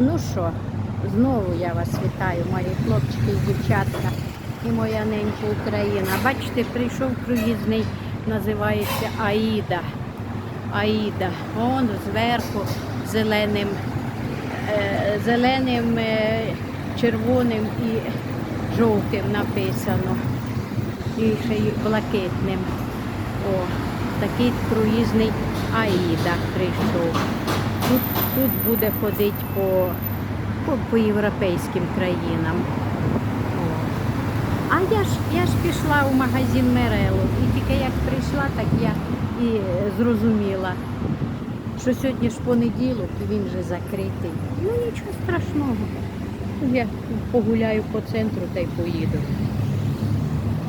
Ну що, знову я вас вітаю, мої хлопчики і дівчатка і моя ненька Україна. Бачите, прийшов круїзний, називається Аїда. Аїда. Он зверху зеленим, е, зеленим, е, червоним і жовтим написано. І ще й блакитним. О, такий круїзний Аїда прийшов. Тут, тут буде ходити по, по, по європейським країнам. А я ж, я ж пішла в магазин Мерело. І тільки як прийшла, так я і е, зрозуміла, що сьогодні ж понеділок він вже закритий. Ну нічого страшного. Я погуляю по центру та й поїду.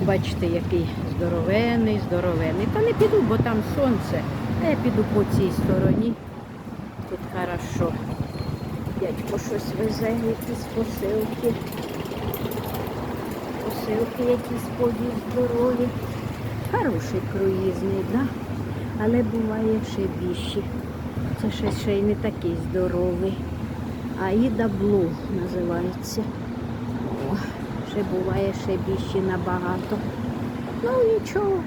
Бачите, який здоровений, здоровений. Та не піду, бо там сонце. А я піду по цій стороні. Тут хорошо. Дядько щось везе, якісь посилки. Посилки якісь повіз здорові. Хороший круїзний, да? але буває ще більші. Це ще, ще й не такий здоровий. Аїда Блу називається. О, ще буває ще більші набагато. Ну нічого.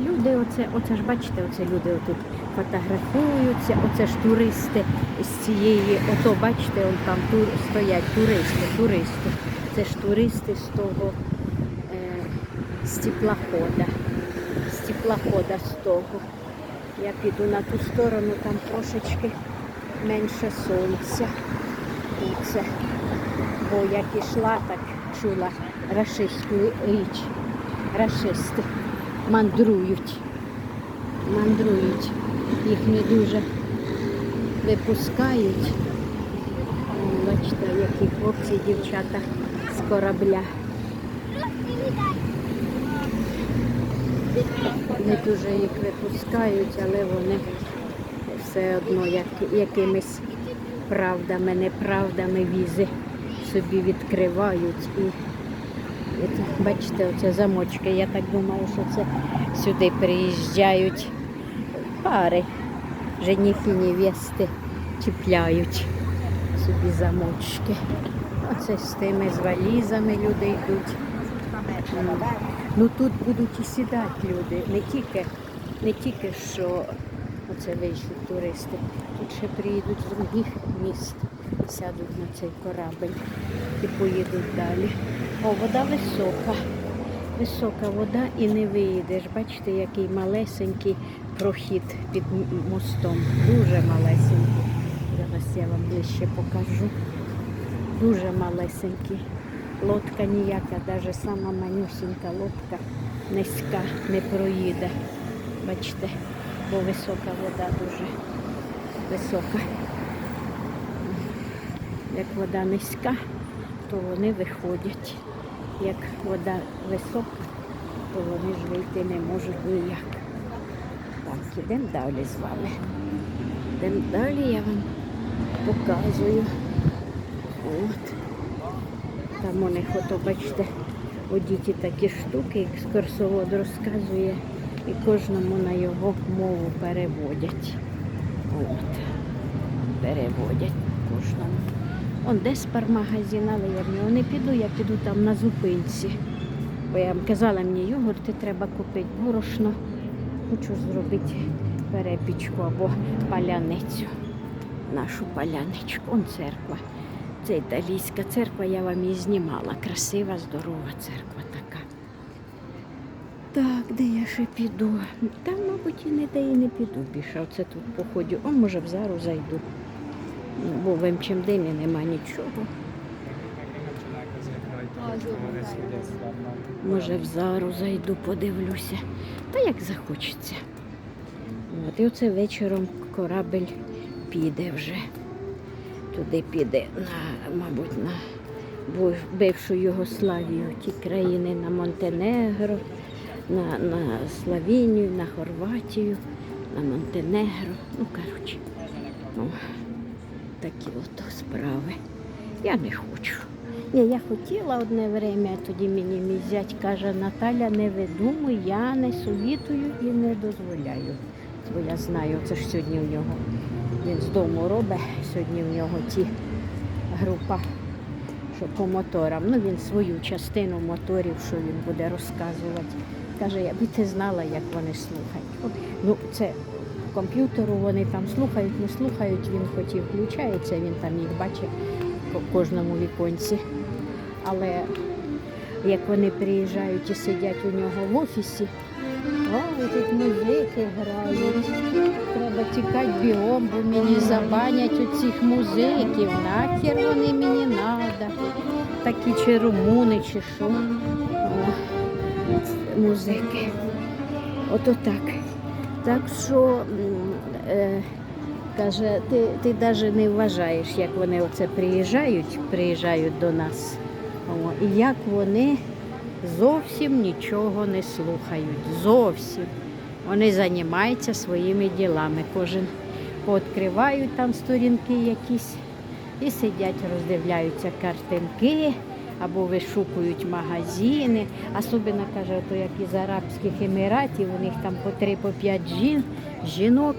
Люди, оце, оце ж бачите, оце люди отут фотографуються, оце ж туристи з цієї, ото бачите, он там тур, стоять туристи, туристи. Це ж туристи з того е, з теплохода. З теплохода з того. Я піду на ту сторону, там трошечки менше сонця. І це, бо як ішла, так чула рашистську річ. Рашисти мандрують. Мандрують. Їх не дуже випускають. Бачите, які хлопці дівчата з корабля. Не дуже їх випускають, але вони все одно як, якимись правдами, неправдами візи собі відкривають і Бачите, оце замочки. Я так думаю, що це сюди приїжджають пари. Жених і невести чіпляють собі замочки. Оце з тими з валізами люди йдуть. Ну тут будуть і сідати люди, не тільки, не тільки що оце вийшли туристи. Тут ще приїдуть з других міст, сядуть на цей корабль і поїдуть далі. О, вода висока. Висока вода і не виїдеш. Бачите, який малесенький прохід під мостом. Дуже малесенький. Зараз я вам ближче покажу. Дуже малесенький. Лодка ніяка, навіть сама манюсінька лодка низька не проїде. Бачите, бо висока вода дуже висока. Як вода низька, то вони виходять. Як вода висока, то вони ж вийти не можуть ніяк. Так, ідемо далі з вами. Йдемо далі, я вам показую. От. Там у них бачите, у діті такі штуки, екскурсовод розказує і кожному на його мову переводять. От. Переводять кожному. Он десь пармагазин, але я в нього не піду, я піду там на зупинці. Бо я вам казала, мені йогурти треба купити, борошно. Хочу зробити перепічку або паляницю. Нашу паляничку. Он церква. Це італійська церква, я вам її знімала. Красива, здорова церква така. Так, де я ще піду? Там, мабуть, і ніде і не піду більше. Оце тут походю. О, може, в зару зайду. Бо в МЧМДМі нема нічого. Може, в зару зайду, подивлюся. Та як захочеться. От, і оце вечором корабель піде вже. Туди піде, на, мабуть, на бившу Югославію, ті країни на Монтенегро, на, на Словенію, на Хорватію, на Монтенегро. Ну, коротше, такі от справи. Я не хочу. Ні, я хотіла одне время, тоді мені мій зять каже, Наталя, не видумуй, я не совітую і не дозволяю. Бо я знаю, це ж сьогодні в нього. Він з дому робить, сьогодні в нього ті група, що по моторам. Ну, він свою частину моторів, що він буде розказувати. Каже, я би ти знала, як вони слухають. Ну, це комп'ютеру вони там слухають, не слухають, він хоч і включається, він там їх бачить по кожному віконці. Але як вони приїжджають і сидять у нього в офісі, ой, тут музики грають. Треба тікати бігом, бо мені забанять у цих музиків. Нахер вони мені надо. Такі чи румуни, чи що. О, музики. Ото так. Так що, е, каже, ти, ти навіть не вважаєш, як вони оце приїжджають, приїжджають до нас. І як вони зовсім нічого не слухають. Зовсім. Вони займаються своїми ділами. Кожен пооткривають там сторінки якісь і сидять, роздивляються картинки або вишукують магазини. Особливо, каже, то як із Арабських Еміратів, у них там по три, по п'ять жін, жінок.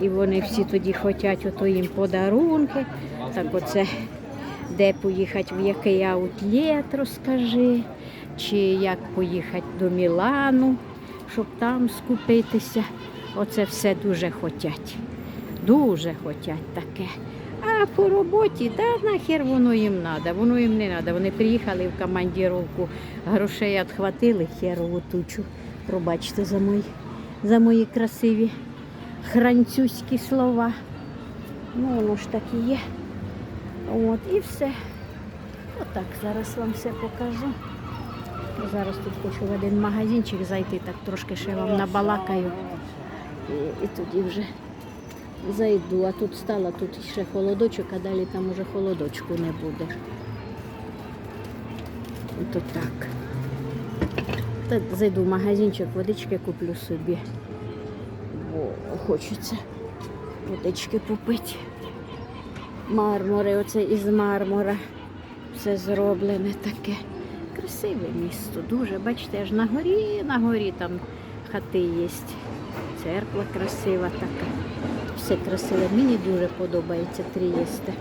І вони всі тоді хочуть ото їм подарунки. Так оце де поїхати, в який аутлет, розкажи, чи як поїхати до Мілану, щоб там скупитися. Оце все дуже хочуть. Дуже хочуть таке. А по роботі, та нахер воно їм треба, воно їм не треба. Вони приїхали в командіровку, грошей відхватили херову тучу. Пробачте за мої, за мої красиві хранцюські слова. Ну, воно ж так і є. От, і все. Отак, зараз вам все покажу. Зараз тут хочу в один магазинчик зайти, так трошки ще вам набалакаю. І, і тоді вже зайду. А тут стала, тут ще холодочок, а далі там уже холодочку не буде. Ото так. Та зайду в магазинчик, водички куплю собі. Хочеться водички попити. Мармури, оце із мармура. Все зроблене таке. Красиве місто, дуже. Бачите, аж на горі, на горі там хати є. Церква красива така. Все красиве. Мені дуже подобається Трієсте.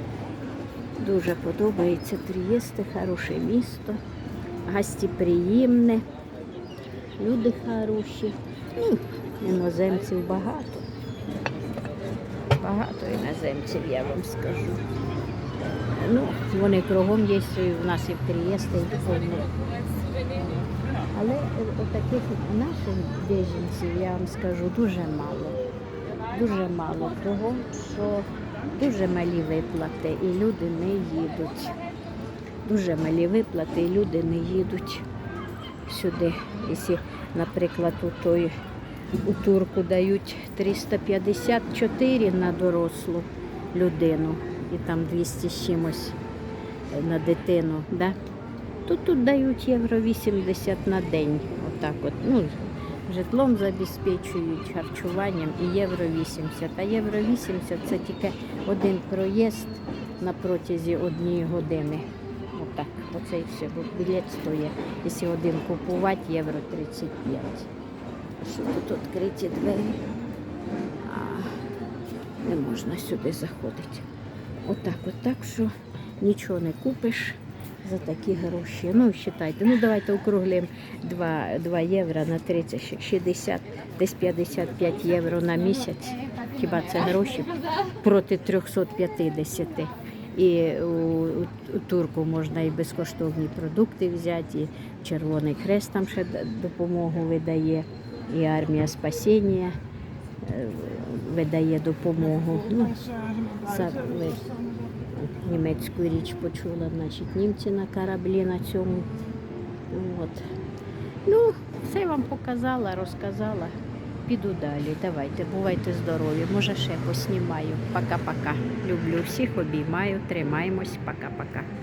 Дуже подобається Трієсте, хороше місто, гостеприємне, люди хороші. Ну, іноземців багато. Багато іноземців, я вам скажу. Ну, вони кругом є, і в нас і в Трієсті, і в Але таких наших біженців, я вам скажу, дуже мало. Дуже мало того, що дуже малі виплати і люди не їдуть. Дуже малі виплати і люди не їдуть сюди. Якщо, наприклад, у той у турку дають 354 на дорослу людину і там 200 з чимось на дитину, да? то тут дають євро 80 на день. Отак от. Ну, житлом забезпечують, харчуванням і євро 80. А євро 80 це тільки один проїзд на протязі однієї години. Отак, оце все. Бо білет стоїть. Якщо один купувати, євро 35. Що тут відкриті двері? А, не можна сюди заходити. Отак, от так що нічого не купиш за такі гроші. Ну, вважайте, ну давайте округлимо 2, 2 євро на 30, 60, десь 55 євро на місяць. Хіба це гроші проти 350. І у, у турку можна і безкоштовні продукти взяти, і Червоний Хрест там ще допомогу видає, і армія спасіння е, видає допомогу. Ну, Са- ви німецьку річ почула, значить німці на кораблі на цьому. От. Ну, все вам показала, розказала. Піду далі. Давайте, бувайте здорові. Може, ще поснімаю. Пока-пока. Люблю всіх, обіймаю, тримаємось. Пока-пока.